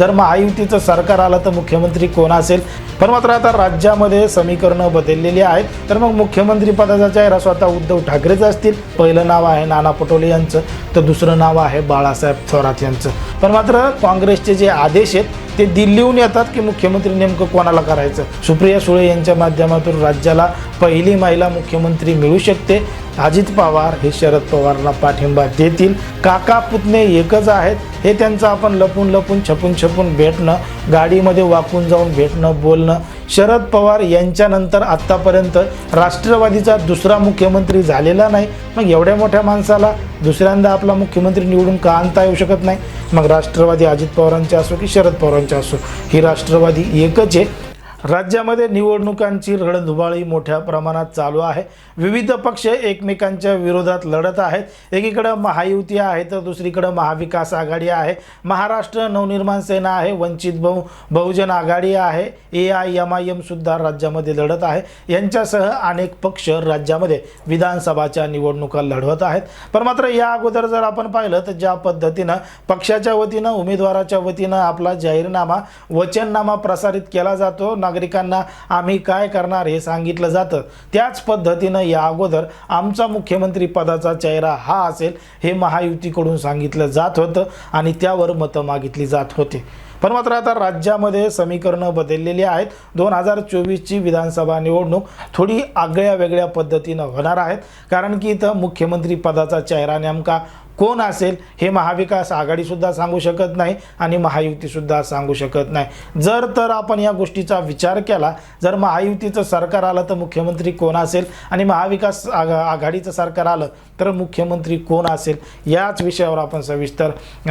जर महायुतीचं सरकार आलं तर मुख्यमंत्री कोण असेल? पण मात्र आता राज्यामध्ये समीकरणं बदललेली आहेत. तर मग मुख्यमंत्री पदाचा चेहरा स्वतः उद्धव ठाकरेच असतील. पहिलं नाव आहे नाना पटोले यांचं. तर दुसरं नाव आहे बाळासाहेब थोरात यांचं. पण मात्र काँग्रेसचे जे आदेश आहेत ते दिल्लीहून येतात की मुख्यमंत्री नेमकं कोणाला करायचं? सुप्रिया सुळे यांच्या माध्यमातून राज्याला पहिली महिला मुख्यमंत्री मिळू शकते. अजित पवार हे शरद पवारला पाठिंबा देतील. काका पुतणे एकच आहेत. हे त्यांचं आपण लपून लपून छपून छपून भेटणं गाडीमध्ये वाकून जाऊन भेटणं बोलणं. शरद पवार यांच्यानंतर आत्तापर्यंत राष्ट्रवादीचा दुसरा मुख्यमंत्री झालेला नाही. मग एवढ्या मोठ्या माणसाला दुसऱ्यांदा आपला मुख्यमंत्री निवडून का आणता येऊ शकत नाही? मग राष्ट्रवादी अजित पवारांचे असो की शरद पवारांचे असो ही राष्ट्रवादी एकच आहे. राज्यामध्ये निवडणुकांची रणधुबाळी मोठ्या प्रमाणात चालू आहे. विविध पक्ष एकमेकांच्या विरोधात लढत आहेत. एकीकडं महायुती आहे तर दुसरीकडं महाविकास आघाडी आहे. महाराष्ट्र नवनिर्माण सेना आहे वंचित बहु बहुजन आघाडी आहे. ए आय एम आय एमसुद्धा राज्यामध्ये लढत आहे. यांच्यासह अनेक पक्ष राज्यामध्ये विधानसभाच्या निवडणुका लढवत आहेत. पण मात्र या अगोदर जर आपण पाहिलं तर ज्या पद्धतीनं पक्षाच्या वतीनं उमेदवाराच्या वतीनं आपला जाहीरनामा वचननामा प्रसारित केला जातो ना नागरिकांना आम्ही काय करणार हे सांगितलं जातं. त्याच पद्धतीनं या अगोदर आमचा मुख्यमंत्री पदाचा चेहरा हा असेल हे महायुतीकडून सांगितलं जात होतं आणि त्यावर मतं मागितली जात होती. पण मात्र आता राज्यामध्ये समीकरणं बदललेली आहेत. दोन हजार चोवीसची विधानसभा निवडणूक थोडी आगळ्या वेगळ्या पद्धतीनं होणार आहेत. कारण की इथं मुख्यमंत्री पदाचा चेहरा नेमका कोण असेल हे महाविकास आघाडीसुद्धा सांगू शकत नाही आणि महायुतीसुद्धा सांगू शकत नाही. जर तर आपण या गोष्टीचा विचार केला जर महायुतीचं सरकार आलं तर मुख्यमंत्री कोण असेल आणि महाविकास आघा आघाडीचं सरकार आलं तर मुख्यमंत्री कोण असेल याच विषयावर आपण सविस्तर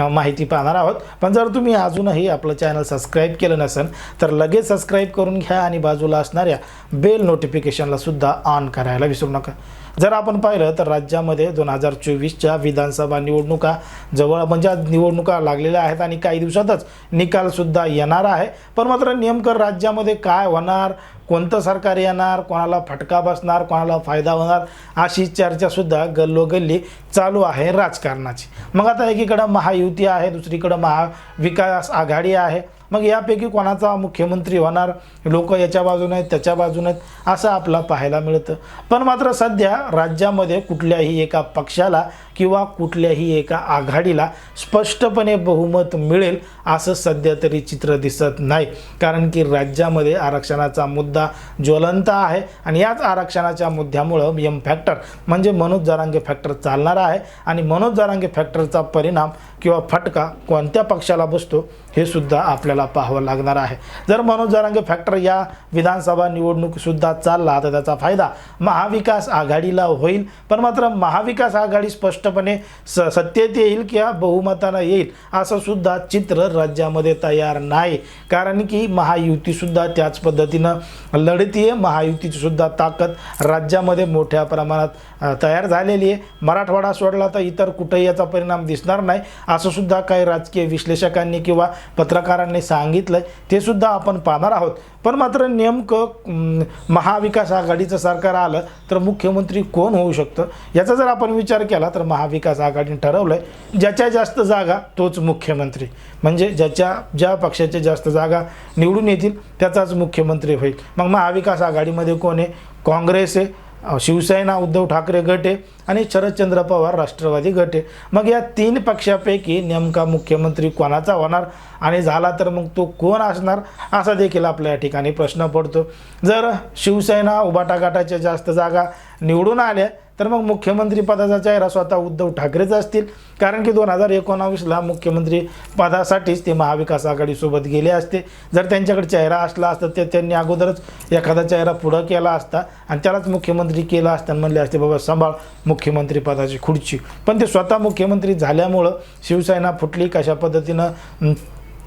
माहिती पाहणार आहोत. पण जर तुम्ही अजूनही आपलं चॅनल सबस्क्राईब केलं नसेल तर लगेच सबस्क्राईब करून घ्या आणि बाजूला असणाऱ्या बेल नोटिफिकेशनला सुद्धा ऑन करायला विसरू नका. जर आपण पाहिलं तर राज्यामध्ये दोन हजार चोवीसच्या विधानसभा निवडणुका जवळ म्हणजे आज निवडणुका लागलेल्या आहेत आणि काही दिवसातच निकालसुद्धा येणार आहे. पण मात्र नेमकं राज्यामध्ये काय होणार कोणतं सरकार येणार कोणाला फटका बसणार कोणाला फायदा होणार अशी चर्चासुद्धा गल्लोगल्ली चालू आहे राजकारणाची. मग आता एकीकडं महायुती आहे दुसरीकडं महाविकास आघाडी आहे. मग यापैकी कोणाचा मुख्यमंत्री होणार? लोक याच्या बाजूने आहेत त्याच्या बाजूने आहेत असं आपला पाहायला मिळतं. पण मात्र सध्या राज्यामध्ये कुठल्याही एका पक्षाला किंवा कुठल्याही एका आघाडीला स्पष्टपणे बहुमत मिळेल असं सध्या तरी चित्र दिसत नाही. कारण की राज्यामध्ये आरक्षणाचा मुद्दा ज्वलंत आहे आणि याच आरक्षणाच्या मुद्द्यामुळं एम फॅक्टर म्हणजे मनोज जारांगे फॅक्टर चालणार आहे. आणि मनोज जारांगे फॅक्टरचा परिणाम किंवा फटका कोणत्या पक्षाला बसतो? हे सुद्धा आपल्याला पाहावं लागणार आहे. जर मनोज जरांगे फॅक्टर या विधानसभा निवडणुकीसुद्धा चालला तर त्याचा फायदा महाविकास आघाडीला होईल. पण मात्र महाविकास आघाडी स्पष्टपणे स सत्तेत येईल किंवा बहुमतानं येईल असं सुद्धा चित्र राज्यामध्ये तयार नाही. कारण की महायुतीसुद्धा त्याच पद्धतीनं लढतीये. महायुतीची सुद्धा ताकद राज्यामध्ये मोठ्या प्रमाणात तयार झालेली आहे. मराठवाडा सोडला तर इतर कुठेही याचा परिणाम दिसणार नाही. असं सुद्धा काही राजकीय विश्लेषकांनी किंवा पत्रकारांनी सांगितलं ते सुद्धा आपण पाहणार आहोत. पण मात्र नेमकं महाविकास आघाडीचं सरकार आलं तर मुख्यमंत्री कोण होऊ शकतं? याचा जर आपण विचार केला तर महाविकास आघाडीने ठरवलं आहे ज्याच्या जास्त जागा तोच मुख्यमंत्री. म्हणजे ज्याच्या ज्या पक्षाच्या जास्त जागा निवडून येतील त्याचाच मुख्यमंत्री होईल. मग महाविकास आघाडीमध्ये कोण आहे? काँग्रेस आहे. शिवसेना उद्धव ठाकरे गट आहे आणि शरदचंद्र पवार राष्ट्रवादी गट आहे. मग या तीन पक्षापैकी नेमका मुख्यमंत्री कोणाचा होणार आणि झाला तर मग तो कोण असणार असा देखील आपल्या या ठिकाणी प्रश्न पडतो. जर शिवसेना उबाटा गटाच्या जास्त जागा निवडून आल्या तर मग मुख्यमंत्री पदाचा चेहरा स्वतः उद्धव ठाकरेच असतील. कारण की दोन हजार एकोणावीसला मुख्यमंत्री पदासाठीच ते महाविकास आघाडीसोबत गेले असते. जर त्यांच्याकडे चेहरा असला असता तर त्यांनी अगोदरच एखादा चेहरा पुढं केला असता आणि त्यालाच मुख्यमंत्री केला असता म्हणले असते बाबा सांभाळ मुख्यमंत्री पदाची खुर्ची. पण ते स्वतः मुख्यमंत्री झाल्यामुळं शिवसेना फुटली. कशा पद्धतीनं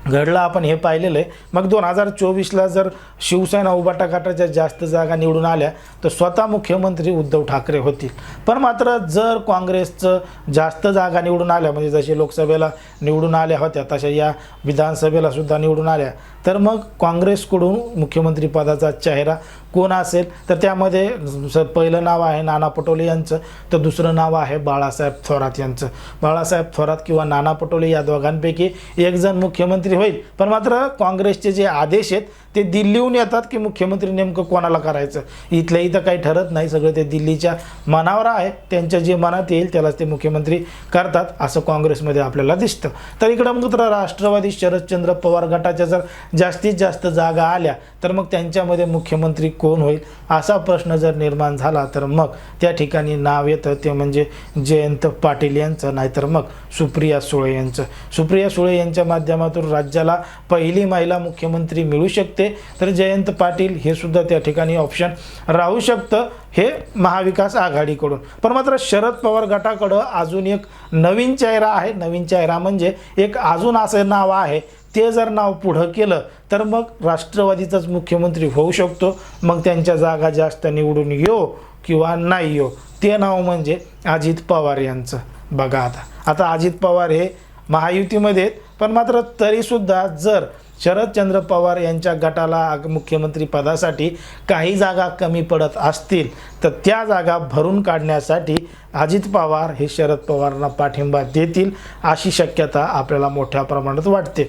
घडलं आपण हे पाहिलेलं आहे. मग दोन हजार चोवीसला जर शिवसेना उबाटाघाटाच्या जास्त जागा निवडून आल्या तर स्वतः मुख्यमंत्री उद्धव ठाकरे होतील. पण मात्र जर काँग्रेसचं जास्त जागा निवडून आल्या म्हणजे जशी लोकसभेला निवडून आल्या होत्या तशा या विधानसभेला सुद्धा निवडून आल्या तर मग काँग्रेसकडून मुख्यमंत्रीपदाचा चेहरा कोण असेल? तर त्यामध्ये स- पहिलं नाव आहे नाना पटोले यांचं तर दुसरं नाव आहे बाळासाहेब थोरात यांचं. बाळासाहेब थोरात किंवा नाना पटोले या दोघांपैकी एकजण मुख्यमंत्री होईल. पण मात्र काँग्रेसचे जे आदेश आहेत ते दिल्लीहून येतात की मुख्यमंत्री नेमकं कोणाला करायचं? इथल्या इथं काही ठरत नाही सगळं ते दिल्लीच्या मनावर आहे. त्यांच्या जे मनात येईल त्यालाच ते मुख्यमंत्री करतात असं काँग्रेसमध्ये आपल्याला दिसतं. तर इकडं मग तर राष्ट्रवादी शरदचंद्र पवार गटाच्या जर जास्तीत जास्त जागा आल्या तर मग त्यांच्यामध्ये मुख्यमंत्री कोण होईल असा प्रश्न जर निर्माण झाला तर मग त्या ठिकाणी नाव येतं. ते म्हणजे जयंत पाटील यांचं नाहीतर मग सुप्रिया सुळे यांचं. सुप्रिया सुळे यांच्या माध्यमातून राज्याला पहिली महिला मुख्यमंत्री मिळू शकते. तर जयंत पाटील हे सुद्धा त्या ठिकाणी ऑप्शन राहू शकतं हे महाविकास आघाडीकडून. पण मात्र शरद पवार गटाकडं अजून एक नवीन चेहरा आहे. नवीन चेहरा म्हणजे एक अजून असं नाव आहे ते जर नाव पुढं केलं तर मग राष्ट्रवादीचाच मुख्यमंत्री होऊ शकतो. मग त्यांच्या जागा जास्त निवडून येऊ किंवा नाही येऊ ते नाव म्हणजे अजित पवार यांचं. बघा आता. आता अजित पवार हे महायुतीमध्ये आहेत पण मात्र तरीसुद्धा जर शरदचंद्र पवार यांच्या गटाला मुख्यमंत्रीपदासाठी मुख्यमंत्री पदासाठी काही जागा कमी पडत असतील तर त्या जागा भरून काढण्यासाठी अजित पवार हे शरद पवारांना पाठिंबा देतील अशी शक्यता आपल्याला मोठ्या प्रमाणात वाटते.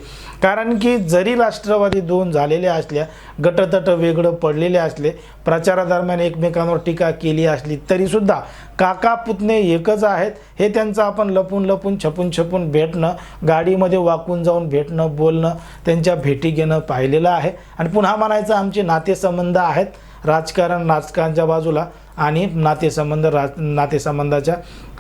कारण की जरी राष्ट्रवादी दोन झालेले असल्या गटतट वेगळं पडलेले असले प्रचारादरम्यान एकमेकांवर टीका केली असली तरीसुद्धा काका पुतणे एकच आहेत हे त्यांचं आपण लपून लपून छपून छपून भेटणं गाडीमध्ये वाकून जाऊन भेटणं बोलणं त्यांच्या भेटी घेणं पाहिलेलं आहे. आणि पुन्हा म्हणायचं आमचे नातेसंबंध आहेत राजकारण नाचकांच्या बाजूला आणि नातेसंबंध राज नातेसंबंधाच्या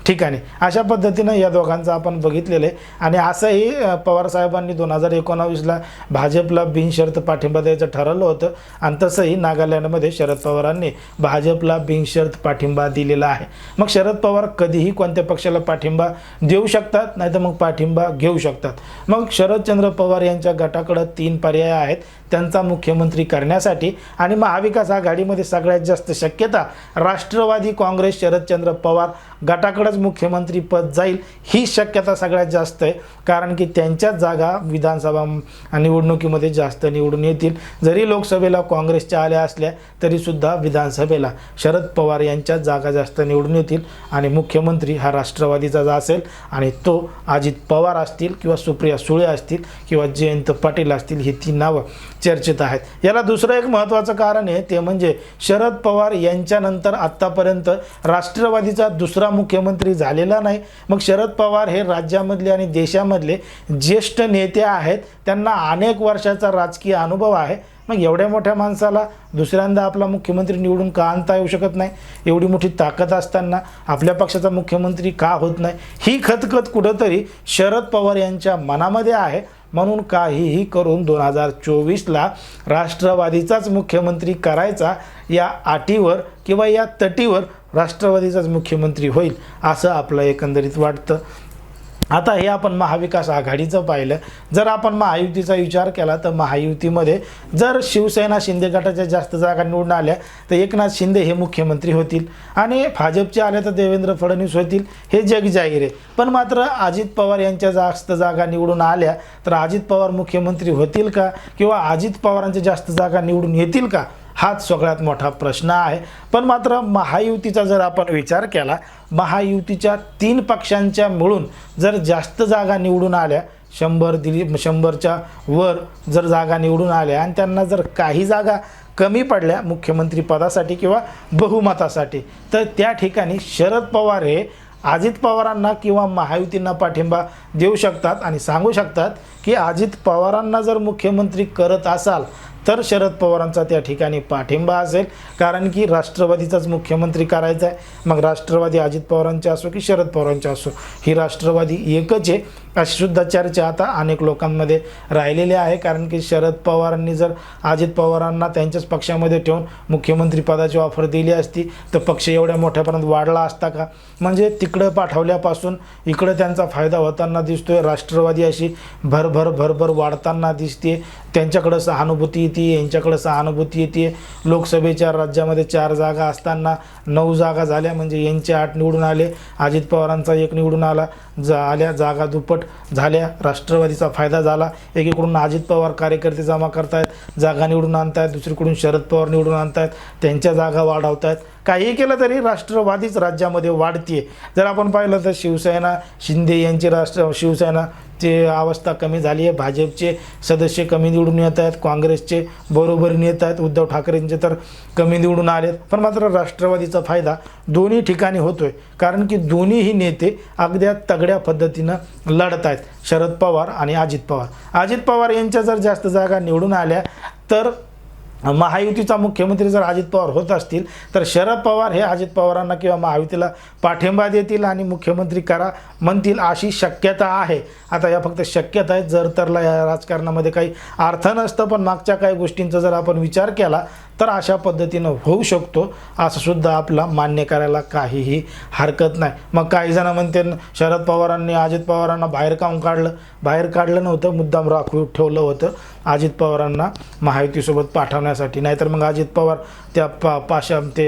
ठिकाणी. अशा पद्धतीनं या दोघांचं आपण बघितलेलं आहे. आणि असंही पवारसाहेबांनी दोन हजार एकोणावीसला भाजपला बिनशर्त पाठिंबा द्यायचं ठरवलं होतं. आणि तसंही नागालँडमध्ये शरद पवारांनी भाजपला बिनशर्त पाठिंबा दिलेला आहे. मग शरद पवार कधीही कोणत्या पक्षाला पाठिंबा देऊ शकतात नाही तर मग पाठिंबा घेऊ शकतात. मग शरदचंद्र पवार यांच्या गटाकडं तीन पर्याय आहेत त्यांचा मुख्यमंत्री करण्यासाठी. आणि महाविकास आघाडीमध्ये सगळ्यात जास्त शक्यता राष्ट्रवादी काँग्रेस शरदचंद्र पवार गटाकडं मुख्यमंत्री पद जाईल ही शक्यता सगळ्यात जास्त आहे. कारण की त्यांच्याच जागा विधानसभा निवडणुकीमध्ये जास्त निवडून येतील. जरी लोकसभेला काँग्रेसच्या आल्या असल्या तरीसुद्धा विधानसभेला शरद पवार यांच्याच जागा जास्त निवडून येतील आणि मुख्यमंत्री हा राष्ट्रवादीचा असेल आणि तो अजित पवार असतील किंवा सुप्रिया सुळे असतील किंवा जयंत पाटील असतील ही ती नावं चर्चेत आहेत. याला दुसरं एक महत्त्वाचं कारण आहे ते म्हणजे शरद पवार यांच्यानंतर आत्तापर्यंत राष्ट्रवादीचा दुसरा मुख्यमंत्री झालेला नाही. मग शरद पवार हे राज्यामधले आणि देशामधले ज्येष्ठ नेते आहेत. त्यांना अनेक वर्षाचा राजकीय अनुभव आहे. मग एवढ्या मोठ्या माणसाला दुसऱ्यांदा आपला मुख्यमंत्री निवडून का आणता येऊ शकत नाही? एवढी मोठी ताकद असताना आपल्या पक्षाचा मुख्यमंत्री का होत नाही? ही खतखत कुठंतरी शरद पवार यांच्या मनामध्ये आहे. म्हणून काहीही करून दोन हजार चोवीसला राष्ट्रवादीचाच मुख्यमंत्री करायचा या आटीवर किंवा या तटीवर राष्ट्रवादीचाच मुख्यमंत्री होईल असं आपलं एकंदरीत वाटतं. आता हे आपण महाविकास आघाडीचं पाहिलं. जर आपण महायुतीचा विचार केला तर महायुतीमध्ये जर शिवसेना शिंदे गटाच्या जास्त जागा निवडून आल्या तर एकनाथ शिंदे हे मुख्यमंत्री होतील. आणि भाजपचे आले तर देवेंद्र फडणवीस होतील हे जग जाहीर आहे. पण मात्र अजित पवार यांच्या जास्त जागा निवडून आल्या तर अजित पवार मुख्यमंत्री होतील का? किंवा अजित पवारांच्या जास्त जागा निवडून येतील का? हाच सगळ्यात मोठा प्रश्न आहे. पण मात्र महायुतीचा जर आपण विचार केला महायुतीच्या तीन पक्षांच्या मिळून जर जास्त जागा निवडून आल्या शंभर दिली शंभरच्या वर जर जागा निवडून आल्या आणि त्यांना जर काही जागा कमी पडल्या मुख्यमंत्रीपदासाठी किंवा बहुमतासाठी तर त्या ठिकाणी शरद पवार हे अजित पवारांना किंवा महायुतींना पाठिंबा देऊ शकतात आणि सांगू शकतात की अजित पवारांना जर मुख्यमंत्री करत असाल तर शरद पवारांचा त्या ठिकाणी पाठिंबा असेल. कारण की राष्ट्रवादीचाच मुख्यमंत्री करायचा आहे. मग राष्ट्रवादी अजित पवारांचे असो की शरद पवारांचे असो ही राष्ट्रवादी एकच आहे. अशी चर्चा आता अनेक लोकांमध्ये राहिलेली आहे. कारण की शरद पवारांनी जर अजित पवारांना त्यांच्याच पक्षामध्ये ठेवून मुख्यमंत्रीपदाची ऑफर दिली असती तर पक्ष एवढ्या मोठ्यापर्यंत वाढला असता का? म्हणजे तिकडं पाठवल्यापासून इकडं त्यांचा फायदा होताना दिसतोय. राष्ट्रवादी अशी भरभर भरभर वाढताना दिसते त्यांच्याकडं सहानुभूती येते यांच्याकडं सहानुभूती येते लोकसभेच्या राज्यामध्ये चार जागा असताना नऊ जागा झाल्या म्हणजे यांचे आठ निवडून आले. अजित पवारांचा एक निवडून आला जा आल्या जागा दुप्पट झाल्या. राष्ट्रवादीचा फायदा झाला. एकीकडून अजित पवार कार्यकर्ते जमा करतायत जागा निवडून आणतायत दुसरीकडून शरद पवार निवडून आणतायत त्यांच्या जागा वाढवतायत. काही केलं तरी राष्ट्रवादीच राज्यामध्ये वाढतीये. जर आपण पाहिलं तर शिवसेना शिंदे यांची राष्ट्र शिवसेना ची अवस्था कमी झाली आहे भाजपचे सदस्य कमी निवडून येत आहेत. काँग्रेसचे बरोबरीने येत आहेत. उद्धव ठाकरेंचे तर कमी निवडून आलेत. पण मात्र राष्ट्रवादीचा फायदा दोन्ही ठिकाणी होतोय. कारण की दोन्हीही नेते अगद्या तगड्या पद्धतीनं लढत आहेत. शरद पवार आणि अजित पवार. अजित पवार यांच्या जर जास्त जागा निवडून आल्या तर महायुतीचा मुख्यमंत्री जर अजित पवार होत असतील तर शरद पवार हे अजित पवारांना किंवा महायुतीला पाठिंबा देतील आणि मुख्यमंत्री करा म्हणतील अशी शक्यता आहे. आता या फक्त शक्यता आहेत जर तरला या राजकारणामध्ये काही अर्थ नसतं पण मागच्या काही गोष्टींचा जर आपण विचार केला तर अशा पद्धतीनं होऊ शकतो. असं सुद्धा आपला मान्य करायला काहीही हरकत नाही. मग काही जण म्हणते शरद पवारांनी अजित पवारांना बाहेर काऊन काढलं? बाहेर काढलं नव्हतं मुद्दाम राखून ठेवलं होतं. अजित पवारांना महायुतीसोबत पाठवण्यासाठी. नाहीतर मग अजित पवार त्या पा पाशा ते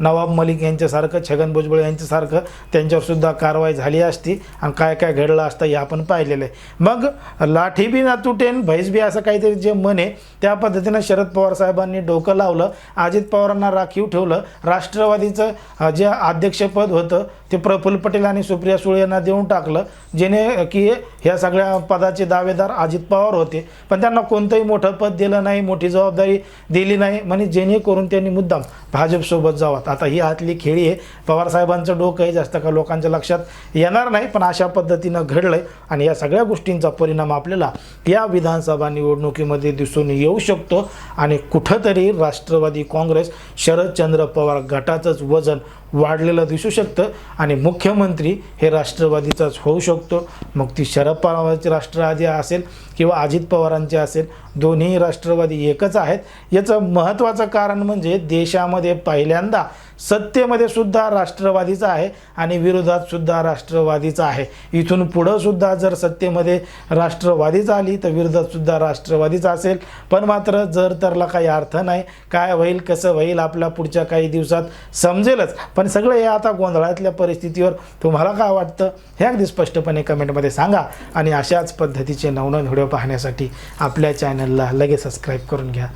नवाब मलिक यांच्यासारखं छगन भुजबळ यांच्यासारखं त्यांच्यावरसुद्धा कारवाई झाली असती आणि काय काय घडलं असतं हे आपण पाहिलेलं आहे. मग लाठी बी ना तुटेन भैस बी असं काहीतरी जे म्हणे त्या पद्धतीनं शरद पवार साहेबांनी डोकं लावलं. अजित पवारांना राखीव ठेवलं. राष्ट्रवादीचं जे अध्यक्षपद होतं ते प्रफुल्ल पटेल आणि सुप्रिया सुळे यांना देऊन टाकलं जेणे की ह्या सगळ्या पदाचे दावेदार अजित पवार होते. पण त्यांना कोणतंही मोठं पद दिलं नाही मोठी जबाबदारी दिली नाही म्हणजे जेणेकरून त्यांनी मुद्दाम भाजपसोबत जावात आता ही आतली खेळी आहे. पवारसाहेबांचं डोकं आहे जास्त का लोकांच्या लक्षात येणार नाही पण अशा पद्धतीनं घडलं आहे आणि या सगळ्या गोष्टींचा परिणाम आपल्याला या विधानसभा निवडणुकीमध्ये दिसून येऊ शकतो. आणि कुठंतरी राष्ट्रवादी काँग्रेस शरदचंद्र पवार गटाचंच वजन वाढलेलं दिसू शकतं. आणि मुख्यमंत्री हे राष्ट्रवादीचाच होऊ शकतो. मग ती शरद पवारांची राष्ट्रवादी असेल किंवा अजित पवारांची असेल दोन्ही राष्ट्रवादी एकच आहेत. याचं महत्त्वाचं कारण म्हणजे देशामध्ये पहिल्यांदा सत्तेमध्ये सुद्धा राष्ट्रवादीचा आहे आणि विरोधात सुद्धा राष्ट्रवादीचा आहे. इथून पुढं सुद्धा जर सत्तेमध्ये राष्ट्रवादीच आली तर विरोधात सुद्धा राष्ट्रवादीच असेल. पण मात्र जर तरला काही अर्थ नाही काय होईल कसं होईल आपल्या पुढच्या काही दिवसात समजेलच. पण सगळं हे आता गोंधळातल्या परिस्थितीवर तुम्हाला काय वाटतं हे अगदी स्पष्टपणे कमेंटमध्ये सांगा. आणि अशाच पद्धतीचे नवनवीन व्हिडिओ पाहण्यासाठी आपल्या चॅनलला लगेच सबस्क्राईब करून घ्या.